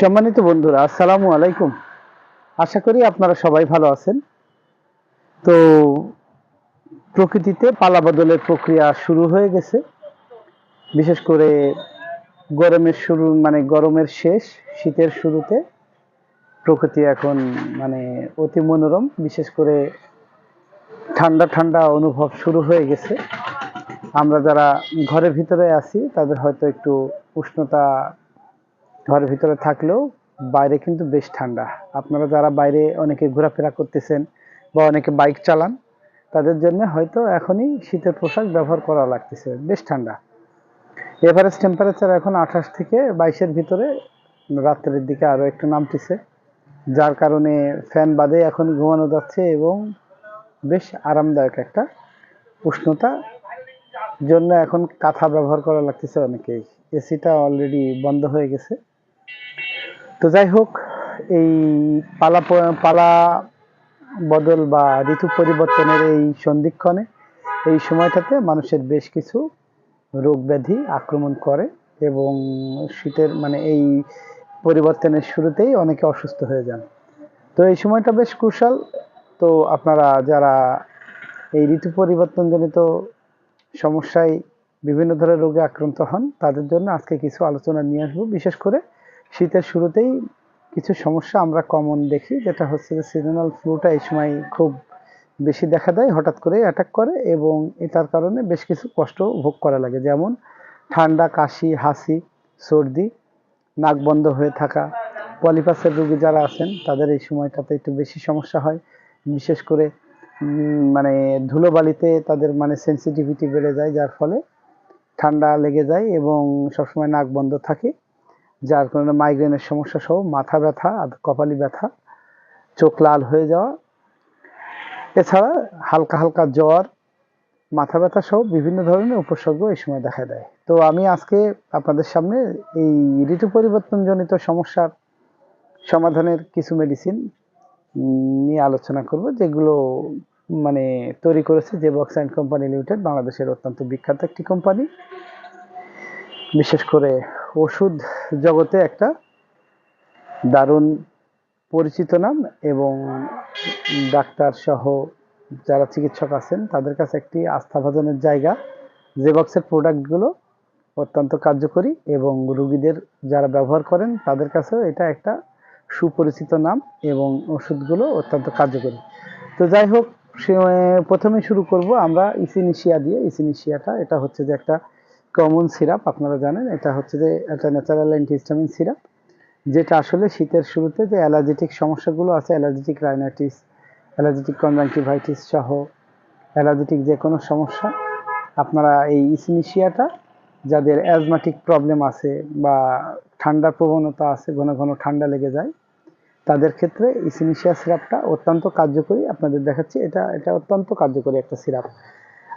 সম্মানিত বন্ধুরা, আসসালামু আলাইকুম। আশা করি আপনারা সবাই ভালো আছেন। তো প্রকৃতিতে পালা বদলের প্রক্রিয়া শুরু হয়ে গেছে। বিশেষ করে গরমের শুরু মানে গরমের শেষ, শীতের শুরুতে প্রকৃতি এখন মানে অতি মনোরম। বিশেষ করে ঠান্ডা ঠান্ডা অনুভব শুরু হয়ে গেছে। আমরা যারা ঘরের ভিতরে আছি, তাদের হয়তো একটু উষ্ণতা ঘরের ভিতরে থাকলেও বাইরে কিন্তু বেশ ঠান্ডা। আপনারা যারা বাইরে অনেকে ঘোরাফেরা করতেছেন বা অনেকে বাইক চালান, তাদের জন্য হয়তো এখনই শীতের পোশাক ব্যবহার করা লাগতেছে, বেশ ঠান্ডা। এভারেজ টেম্পারেচার এখন আঠাশ থেকে বাইশের ভিতরে, রাত্রের দিকে আরও একটু নামতেছে, যার কারণে ফ্যান বাদে এখন ঘুমানো যাচ্ছে এবং বেশ আরামদায়ক একটা উষ্ণতা জন্য এখন কাঁথা ব্যবহার করা লাগতেছে অনেকেই। এসিটা অলরেডি বন্ধ হয়ে গেছে। তো যাই হোক, এই পালা পালা বদল বা ঋতু পরিবর্তনের এই সন্ধিক্ষণে, এই সময়টাতে মানুষের বেশ কিছু রোগ ব্যাধি আক্রমণ করে এবং শীতের মানে এই পরিবর্তনের শুরুতেই অনেকে অসুস্থ হয়ে যান। তো এই সময়টা বেশ কুশল। তো আপনারা যারা এই ঋতু পরিবর্তনজনিত সমস্যায় বিভিন্ন ধরনের রোগে আক্রান্ত হন, তাদের জন্য আজকে কিছু আলোচনা নিয়ে আসব। বিশেষ করে শীতের শুরুতেই কিছু সমস্যা আমরা কমন দেখি, যেটা হচ্ছে যে সিজনাল ফ্লুটা এই সময় খুব বেশি দেখা দেয়, হঠাৎ করে অ্যাটাক করে এবং এটার কারণে বেশ কিছু কষ্ট ভোগ করা লাগে। যেমন ঠান্ডা, কাশি, হাসি, সর্দি, নাক বন্ধ হয়ে থাকা। পলিপাসের রোগী যারা আছেন, তাদের এই সময়টাতে একটু বেশি সমস্যা হয়। বিশেষ করে মানে ধুলোবালিতে তাদের মানে সেন্সিটিভিটি বেড়ে যায়, যার ফলে ঠান্ডা লেগে যায় এবং সবসময় নাক বন্ধ থাকে। যার কারণে মাইগ্রেনের সমস্যা সহ মাথা ব্যথা আর কপালি ব্যথা, চোখ লাল হয়ে যাওয়া। এছাড়া হালকা হালকা জ্বর, মাথা ব্যথা সহ বিভিন্ন ধরনের উপসর্গ এই সময় দেখা দেয়। তো আমি আজকে আপনাদের সামনে এই ঋতু পরিবর্তনজনিত সমস্যার সমাধানের কিছু মেডিসিন নিয়ে আলোচনা করব, যেগুলো মানে তৈরি করেছে যে বক্স অ্যান্ড কোম্পানি লিমিটেড বাংলাদেশের অত্যন্ত বিখ্যাত একটি কোম্পানি বিশেষ করে ওষুধ জগতে একটা দারুণ পরিচিত নাম এবং ডাক্তার সহ যারা চিকিৎসক আছেন, তাদের কাছে একটি আস্থাভাজনের জায়গা। জেবক্সের প্রোডাক্টগুলো অত্যন্ত কার্যকরী এবং রুগীদের যারা ব্যবহার করেন, তাদের কাছেও এটা একটা সুপরিচিত নাম এবং ওষুধগুলো অত্যন্ত কার্যকরী। তো যাই হোক প্রথমে শুরু করব আমরা ইসিনিশিয়া দিয়ে। ইসিনিশিয়াটা, এটা হচ্ছে যে একটা কমন সিরাপ আপনারা জানেন, এটা হচ্ছে যে একটা ন্যাচারাল অ্যান্টিহিস্টামিন সিরাপ যেটা আসলে শীতের শুরুতে যে অ্যালার্জেটিক সমস্যাগুলো আছে অ্যালার্জেটিক রাইনাইটিস অ্যালার্জেটিক কনজাংটিভাইটিস সহ অ্যালার্জেটিক যে কোনো সমস্যা, আপনারা এই ইসিনিশিয়াটা, যাদের অ্যাজমাটিক প্রবলেম আছে বা ঠান্ডার প্রবণতা আছে, ঘন ঘন ঠান্ডা লেগে যায়, তাদের ক্ষেত্রে ইসিনিশিয়া সিরাপটা অত্যন্ত কার্যকরী। আপনাদের দেখাচ্ছি, এটা এটা অত্যন্ত কার্যকরী একটা সিরাপ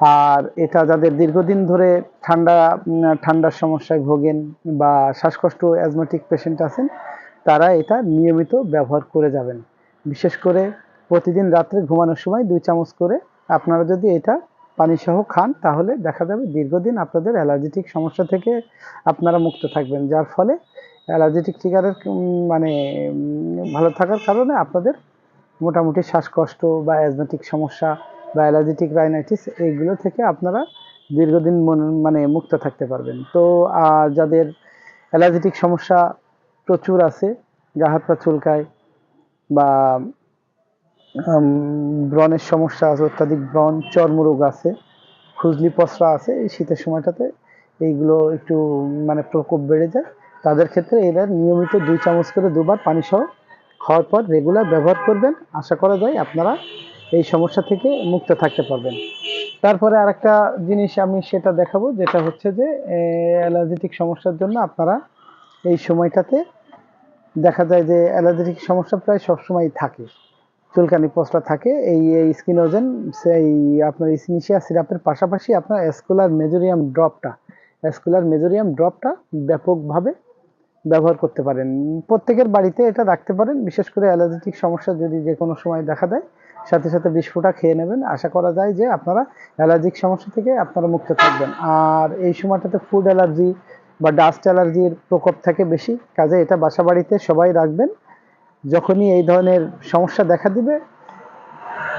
আর এটা যাদের দীর্ঘদিন ধরে ঠান্ডা ঠান্ডার সমস্যায় ভোগেন বা শ্বাসকষ্ট অ্যাজমেটিক পেশেন্ট আছেন, তারা এটা নিয়মিত ব্যবহার করে যাবেন। বিশেষ করে প্রতিদিন রাত্রে ঘুমানোর সময় দুই চামচ করে আপনারা যদি এটা পানি সহ খান, তাহলে দেখা যাবে দীর্ঘদিন আপনাদের অ্যালার্জেটিক সমস্যা থেকে আপনারা মুক্ত থাকবেন। যার ফলে অ্যালার্জেটিক ট্রিগারের মানে ভালো থাকার কারণে আপনাদের মোটামুটি শ্বাসকষ্ট বা অ্যাজমেটিক সমস্যা বা অ্যালার্জেটিক রাইনাইটিস এইগুলো থেকে আপনারা দীর্ঘদিন মন- মুক্ত থাকতে পারবেন। তো আর যাদের অ্যালার্জেটিক সমস্যা প্রচুর আছে, গা হাত পা চুলকায় বা ব্রণের সমস্যা আছে, অত্যাধিক ব্রণ, চর্মরোগ আছে, খুজলি পসরা আছে, এই শীতের সময়টাতে এইগুলো একটু মানে প্রকোপ বেড়ে যায়, তাদের ক্ষেত্রে এরা নিয়মিত দুই চামচ করে দুবার পানি সহ খাওয়ার পর রেগুলার ব্যবহার করবেন। আশা করা যায় আপনারা এই সমস্যা থেকে মুক্ত থাকতে পারবেন। তারপরে আরেকটা জিনিস আমি সেটা দেখাবো, যেটা হচ্ছে যে অ্যালার্জেটিক সমস্যার জন্য আপনারা এই সময়টাতে দেখা যায় যে, অ্যালার্জেটিক সমস্যা প্রায় সবসময় থাকে। চুলকানি পসরা থাকে, এই স্কিনোজেন সেই আপনার ইসিনিশিয়া সিরাপের পাশাপাশি আপনার অ্যাসকুলার মেজোরিয়াম ড্রপটা, অ্যাসকুলার মেজোরিয়াম ড্রপটা ব্যাপকভাবে ব্যবহার করতে পারেন। প্রত্যেকের বাড়িতে এটা রাখতে পারেন, বিশেষ করে অ্যালার্জেটিক সমস্যা যদি যে কোনো সময় দেখা দেয় সাথে সাথে বিস্ফোটা খেয়ে নেবেন। আশা করা যায় যে আপনারা অ্যালার্জিক সমস্যা থেকে আপনারা মুক্ত থাকবেন। আর এই সময়টাতে ফুড অ্যালার্জি বা ডাস্ট অ্যালার্জির প্রকোপ থাকে বেশি। কাজে এটা বাসা বাড়িতে সবাই রাখবেন। যখনই এই ধরনের সমস্যা দেখা দিবে,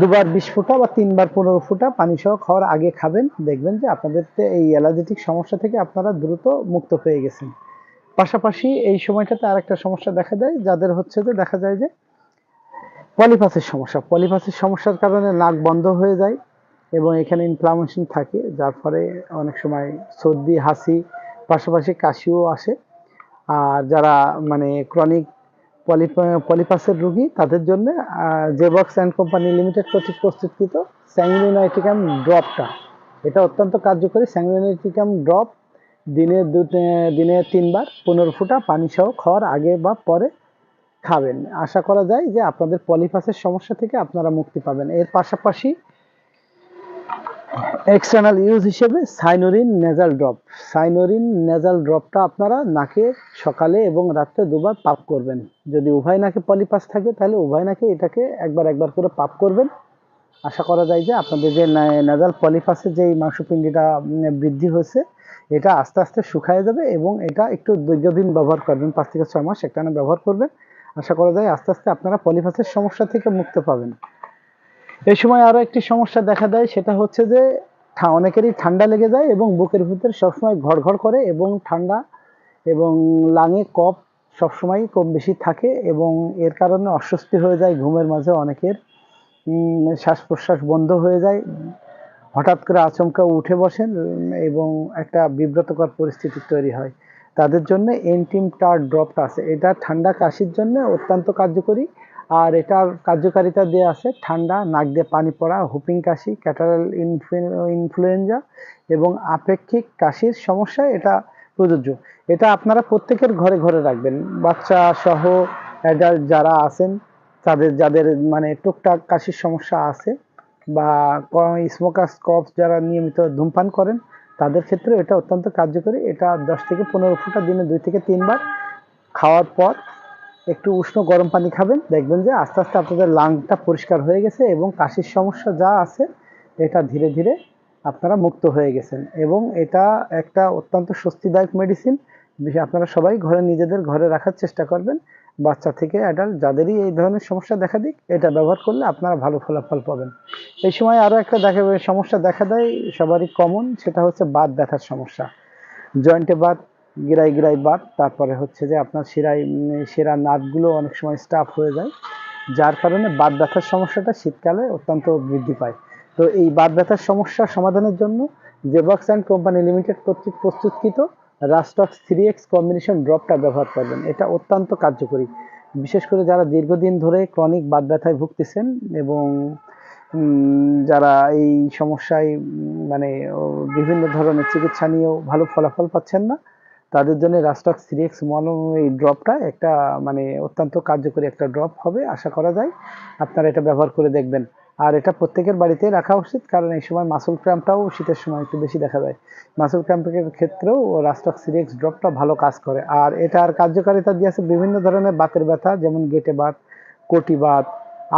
দুবার বিশ ফুটা বা তিনবার পনেরো ফুটা পানি সহ খাওয়ার আগে খাবেন। দেখবেন যে আপনাদের এই অ্যালার্জেটিক সমস্যা থেকে আপনারা দ্রুত মুক্ত হয়ে গেছেন। পাশাপাশি এই সময়টাতে আরেকটা সমস্যা দেখা দেয়, যাদের হচ্ছে যে দেখা যায় যে পলিপাসের সমস্যা। পলিপাসের সমস্যার কারণে নাক বন্ধ হয়ে যায় এবং এখানে ইনফ্লামেশন থাকে, যার ফলে অনেক সময় সর্দি, হাসি, পাশাপাশি কাশিও আসে। আর যারা মানে ক্রনিক পলিপাসের রুগী, তাদের জন্য জেবক্স অ্যান্ড কোম্পানি লিমিটেড কর্তৃক প্রস্তুতকৃত স্যাংলিনাইটিকাম ড্রপটা এটা অত্যন্ত কার্যকরী স্যাংলিনাইটিকাম ড্রপ দিনে দু দিনে তিনবার, পনেরো ফুটা পানি সহ খাওয়ার আগে বা পরে খাবেন। আশা করা যায় যে আপনাদের পলিপাসের সমস্যা থেকে আপনারা মুক্তি পাবেন। এর পাশাপাশি এক্সটার্নাল ইউজ হিসেবে সাইনোরিন নেজাল ড্রপ সাইনোরিন নেজাল ড্রপটা আপনারা নাকে, সকালে এবং রাত্রে দুবার পাপ করবেন। যদি উভয় নাকে পলিপাস থাকে, তাহলে উভয় নাকে এটাকে একবার একবার করে পাপ করবেন। আশা করা যায় যে আপনাদের যে নেজাল পলিপাসের যে মাংসপিণ্ডিটা বৃদ্ধি হয়েছে, এটা আস্তে আস্তে শুকায় যাবে এবং এটা একটু দীর্ঘদিন ব্যবহার করবেন। পাঁচ থেকে ছয় মাস একটানা ব্যবহার করবেন। আশা করা যায় আস্তে আস্তে আপনারা পলিপাসের সমস্যা থেকে মুক্ত পাবেন। এই সময় আরও একটি সমস্যা দেখা দেয়, সেটা হচ্ছে যে অনেকেরই ঠান্ডা লেগে যায় এবং বুকের ভিতরে সবসময় ঘর ঘর করে এবং ঠান্ডা এবং লাঙে কপ সবসময় কম বেশি থাকে এবং এর কারণে অস্বস্তি হয়ে যায় ঘুমের মাঝে অনেকের। শ্বাস প্রশ্বাস বন্ধ হয়ে যায়। হঠাৎ করে আচমকা উঠে বসেন এবং একটা বিব্রতকর পরিস্থিতি তৈরি হয়। তাদের জন্য এন্টিম টার ড্রপটা আছে। এটা ঠান্ডা কাশির জন্য অত্যন্ত কার্যকরী। আর এটার কার্যকারিতা দিয়ে আছে ঠান্ডা, নাক দিয়ে পানি পড়া, হুপিং কাশি ক্যাটারাল ইনফ্লুয়েঞ্জা এবং আপেক্ষিক কাশির সমস্যায় এটা প্রযোজ্য। এটা আপনারা প্রত্যেকের ঘরে ঘরে রাখবেন। বাচ্চা সহ অ্যাডাল্ট যারা আছেন, তাদের, যাদের মানে টুকটাক কাশির সমস্যা আছে বা স্মোকাস কফ যারা নিয়মিত ধূমপান করেন তাদের ক্ষেত্রে এটা অত্যন্ত কার্যকরী। এটা দশ থেকে পনেরো ফুটা দিনে দুই থেকে তিনবার খাওয়ার পর একটু উষ্ণ গরম পানি খাবেন। দেখবেন যে আস্তে আস্তে আপনাদের লাংটা পরিষ্কার হয়ে গেছে এবং কাশির সমস্যা যা আছে, এটা ধীরে ধীরে আপনারা মুক্ত হয়ে গেছেন। এবং এটা একটা অত্যন্ত স্বস্তিদায়ক মেডিসিন আপনারা সবাই ঘরে নিজেদের ঘরে রাখার চেষ্টা করবেন। বাচ্চা থেকে অ্যাডাল্ট যাদেরই এই ধরনের সমস্যা দেখা দিক, এটা ব্যবহার করলে আপনারা ভালো ফলাফল পাবেন। এই সময় আরও একটা দেখা সমস্যা দেখা দেয়, সবারই কমন সেটা হচ্ছে বাত ব্যথার সমস্যা। জয়েন্টে বাত গিরাই গিরাই বাত, তারপরে হচ্ছে যে আপনার শিরাই শিরা নাটগুলো অনেক সময় স্টাফ হয়ে যায়, যার কারণে বাত ব্যথার সমস্যাটা শীতকালে অত্যন্ত বৃদ্ধি পায়। তো এই বাত ব্যথার সমস্যা সমাধানের জন্য জেবক্স অ্যান্ড কোম্পানি লিমিটেড কর্তৃক প্রস্তুতকৃত রাস্টক্স থ্রি এক্স কম্বিনেশন ড্রপটা ব্যবহার করবেন। এটা অত্যন্ত কার্যকরী। বিশেষ করে যারা দীর্ঘদিন ধরে ক্রনিক বাত ব্যথায় ভুগতেছেন এবং যারা এই সমস্যায় মানে বিভিন্ন ধরনের চিকিৎসা নিয়েও ভালো ফলাফল পাচ্ছেন না, তাদের জন্য রাস্টক্স থ্রি এক্স মলম এই ড্রপটা একটা মানে অত্যন্ত কার্যকরী একটা ড্রপ হবে। আশা করা যায় আপনারা এটা ব্যবহার করে দেখবেন। আর এটা প্রত্যেকের বাড়িতে রাখা উচিত, কারণ এই সময় মাসুল ক্র্যাম্পটাও শীতের সময় একটু বেশি দেখা যায় মাসুল ক্র্যাম্পের ক্ষেত্রেও রাস্টক সিরিক্স ড্রপটা ভালো কাজ করে। আর এটার কার্যকারিতা দিয়েছে বিভিন্ন ধরনের বাতের ব্যথা, যেমন গেটে বাত, কোটি বাত,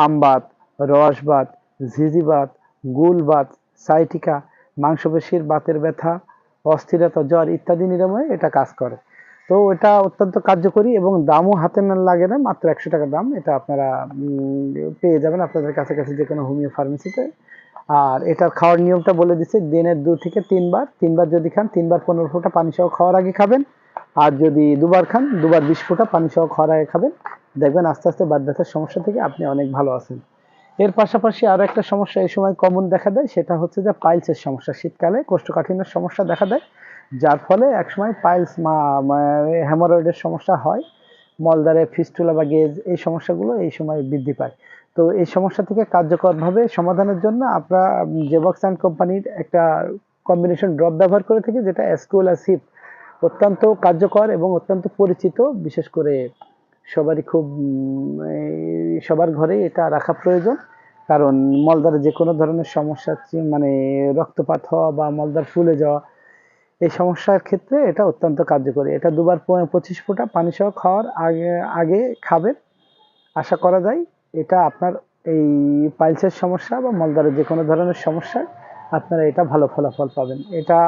আম বাত, রস বাত, ঝিঝি বাত, গুল বাত সাইটিকা মাংসপেশির বাতের ব্যথা, অস্থিরতা, জ্বর ইত্যাদি নিরাময়ে এটা কাজ করে। তো এটা অত্যন্ত কার্যকরী এবং দামও হাতে না লাগে না, মাত্র একশো টাকা দাম। এটা আপনারা পেয়ে যাবেন আপনাদের কাছাকাছি যে কোনো হোমিও ফার্মেসিতে। আর এটার খাওয়ার নিয়মটা বলে দিচ্ছে দিনের দু থেকে তিনবার। তিনবার যদি খান, তিনবার পনেরো ফোঁটা পানি সহ খাওয়ার আগে খাবেন। আর যদি দুবার খান, দুবার বিশ ফোঁটা পানি সহ খাওয়ার আগে খাবেন। দেখবেন আস্তে আস্তে বাদ ব্যথার সমস্যা থেকে আপনি অনেক ভালো আছেন। এর পাশাপাশি আরও একটা সমস্যা এই সময় কমন দেখা দেয়, সেটা হচ্ছে যে পাইলসের সমস্যা। শীতকালে কোষ্ঠকাঠিন্যের সমস্যা দেখা দেয়। যার ফলে একসময় পাইলস হ্যামোরয়েডের সমস্যা হয় মলদারে ফিস্টুলা বা গেজ, এই সমস্যাগুলো এই সময় বৃদ্ধি পায়। তো এই সমস্যা থেকে কার্যকরভাবে সমাধানের জন্য আমরা জেবক্স অ্যান্ড কোম্পানির একটা কম্বিনেশন ড্রপ ব্যবহার করে থাকি, যেটা অ্যাসকুলাসিপ অত্যন্ত কার্যকর এবং অত্যন্ত পরিচিত। বিশেষ করে সবারই খুব সবার ঘরে এটা রাখা প্রয়োজন। কারণ মলদারে যে কোনো ধরনের সমস্যা মানে রক্তপাত হওয়া বা মলদার ফুলে যাওয়া এই সমস্যার ক্ষেত্রে এটা অত্যন্ত কার্যকরী। এটা দুবার পঁচিশ ফুটা পানি সহ খাওয়ার আগে আগে খাবেন। আশা করা যায় এটা আপনার এই পাইলসের সমস্যা বা মলদারের যে কোনো ধরনের সমস্যায় আপনারা এটা ভালো ফলাফল পাবেন। এটা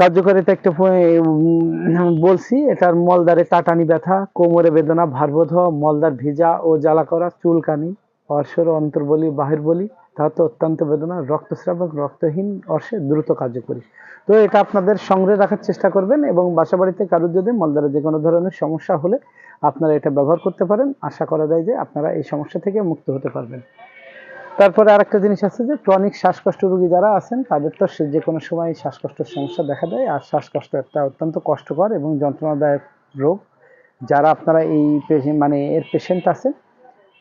কার্যকারিতা একটা বলছি, এটার মলদারে টাটানি ব্যথা, কোমরে বেদনা, ভারবোধ মলদার ভিজা ও জ্বালা করা, চুলকানি অর্শের অন্তর্বলি বাহির বলি তাহাতে অত্যন্ত বেদনা রক্তস্রাব এবং রক্তহীন অর্শে দ্রুত কার্যকরী তো এটা আপনাদের সংগ্রহে রাখার চেষ্টা করবেন এবং বাসা বাড়িতে কারোর যদি মলদারে যে কোনো ধরনের সমস্যা হলে আপনারা এটা ব্যবহার করতে পারেন। আশা করা যায় যে আপনারা এই সমস্যা থেকে মুক্ত হতে পারবেন। তারপরে আরেকটা জিনিস আছে যে ক্রনিক শ্বাসকষ্ট রোগী যারা আছেন, তাদের তো যে কোনো সময় শ্বাসকষ্টের সমস্যা দেখা দেয় আর শ্বাসকষ্ট একটা অত্যন্ত কষ্টকর এবং যন্ত্রণাদায়ক রোগ। যারা আপনারা এই মানে এর পেশেন্ট আছেন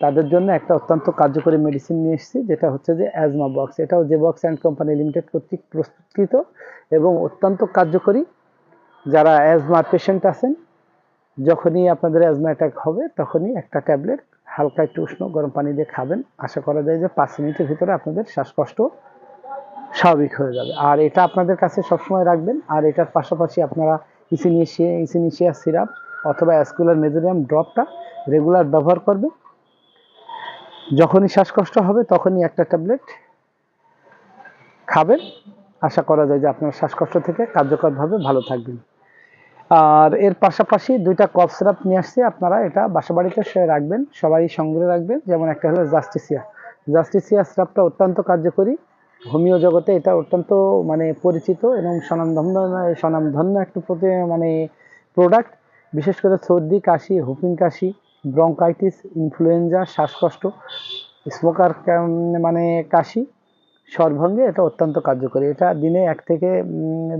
তাদের জন্য একটা অত্যন্ত কার্যকরী মেডিসিন নিয়ে এসেছি, যেটা হচ্ছে যে অ্যাজমা বক্স এটাও যে বক্স অ্যান্ড কোম্পানি লিমিটেড কর্তৃক প্রস্তুতকৃত এবং অত্যন্ত কার্যকরী। যারা অ্যাজমার পেশেন্ট আছেন, যখনই আপনাদের অ্যাজমা অ্যাটাক হবে, তখনই একটা ট্যাবলেট হালকা একটু উষ্ণ গরম পানি দিয়ে খাবেন। আশা করা যায় যে পাঁচ মিনিটের ভিতরে আপনাদের শ্বাসকষ্ট স্বাভাবিক হয়ে যাবে। আর এটা আপনাদের কাছে সবসময় রাখবেন। আর এটার পাশাপাশি আপনারা ইসিনিশিয়া ইসিনিশিয়া সিরাপ অথবা অ্যাসকুলার মেজোরিয়াম ড্রপটা রেগুলার ব্যবহার করবেন। যখনই শ্বাসকষ্ট হবে, তখনই একটা ট্যাবলেট খাবেন। আশা করা যায় যে আপনার শ্বাসকষ্ট থেকে কার্যকরভাবে ভালো থাকবেন। আর এর পাশাপাশি দুইটা কফ সিরাপ নিয়ে আসছি আপনারা, এটা বাসা বাড়িতে সে রাখবেন সবাই সংগ্রহে রাখবেন। যেমন একটা হলো জাস্টিসিয়া। জাস্টিসিয়া সিরাপটা অত্যন্ত কার্যকরী। হোমিও জগতে এটা অত্যন্ত মানে পরিচিত এবং স্বনামধন্য স্বনামধন্য একটা প্রতি মানে প্রোডাক্ট বিশেষ করে সর্দি, কাশি, হুপিং কাশি ব্রঙ্কাইটিস ইনফ্লুয়েঞ্জা শ্বাসকষ্ট স্মোকার মানে কাশি, সর্বাঙ্গে এটা অত্যন্ত কার্যকরী। এটা দিনে এক থেকে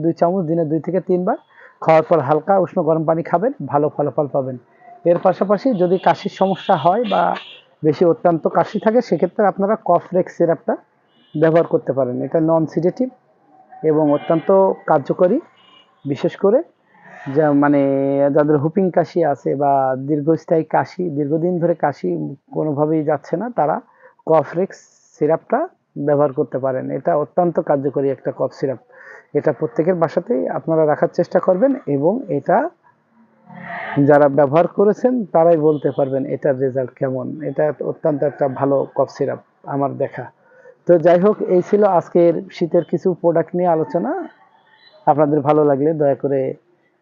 দুই চামচ, দিনে দুই থেকে তিনবার খাওয়ার পর হালকা উষ্ণ গরম পানি খাবেন, ভালো ফলাফল পাবেন। এর পাশাপাশি যদি কাশির সমস্যা হয় বা বেশি অত্যন্ত কাশি থাকে, সেক্ষেত্রে আপনারা কফরেক্স সিরাপটা ব্যবহার করতে পারেন। এটা নন সিডেটিভ এবং অত্যন্ত কার্যকরী। বিশেষ করে যা মানে যাদের হুপিং কাশি আছে বা দীর্ঘস্থায়ী কাশি, দীর্ঘদিন ধরে কাশি কোনোভাবেই যাচ্ছে না, তারা কফরেক্স সিরাপটা ব্যবহার করতে পারেন। এটা অত্যন্ত কার্যকরী একটা কফ সিরাপ। এটা প্রত্যেকের বাসাতেই আপনারা রাখার চেষ্টা করবেন এবং এটা যারা ব্যবহার করেছেন তারাই বলতে পারবেন এটার রেজাল্ট কেমন। এটা অত্যন্ত একটা ভালো কফ সিরাপ আমার দেখা। তো যাই হোক, এই ছিল আজকের শীতের কিছু প্রোডাক্ট নিয়ে আলোচনা। আপনাদের ভালো লাগলে দয়া করে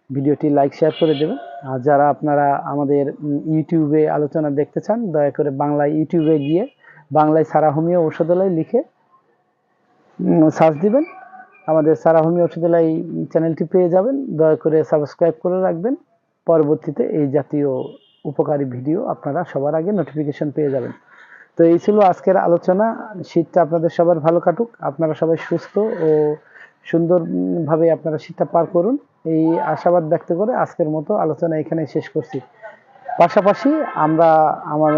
ভিডিওটি লাইক শেয়ার করে দেবেন। আর যারা আপনারা আমাদের ইউটিউবে আলোচনা দেখতে চান, দয়া করে বাংলা ইউটিউবে গিয়ে বাংলায় সারা হোমিও ঔষধালয় লিখে সার্চ দিবেন। আমাদের সারা হোমিও ঔষধালয় চ্যানেলটি পেয়ে যাবেন। দয়া করে সাবস্ক্রাইব করে রাখবেন। পরবর্তীতে এই জাতীয় উপকারী ভিডিও আপনারা সবার আগে নোটিফিকেশন পেয়ে যাবেন। তো এই ছিল আজকের আলোচনা। শীতটা আপনাদের সবার ভালো কাটুক। আপনারা সবাই সুস্থ ও সুন্দরভাবে আপনারা শীতটা পার করুন। এই আশাবাদ ব্যক্ত করে আজকের মতো আলোচনা এখানে শেষ করছি। পাশাপাশি আমরা আমার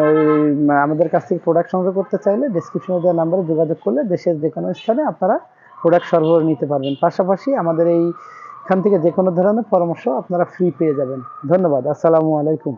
আমাদের কাছ থেকে প্রোডাক্ট সংগ্রহ করতে চাইলে ডিসক্রিপশনে দেওয়া নাম্বারে যোগাযোগ করলে দেশের যে কোনো স্থানে আপনারা প্রোডাক্ট সরবরাহ নিতে পারবেন। পাশাপাশি আমাদের এই এখান থেকে যে কোনো ধরনের পরামর্শ আপনারা ফ্রি পেয়ে যাবেন। ধন্যবাদ। আসসালামু আলাইকুম।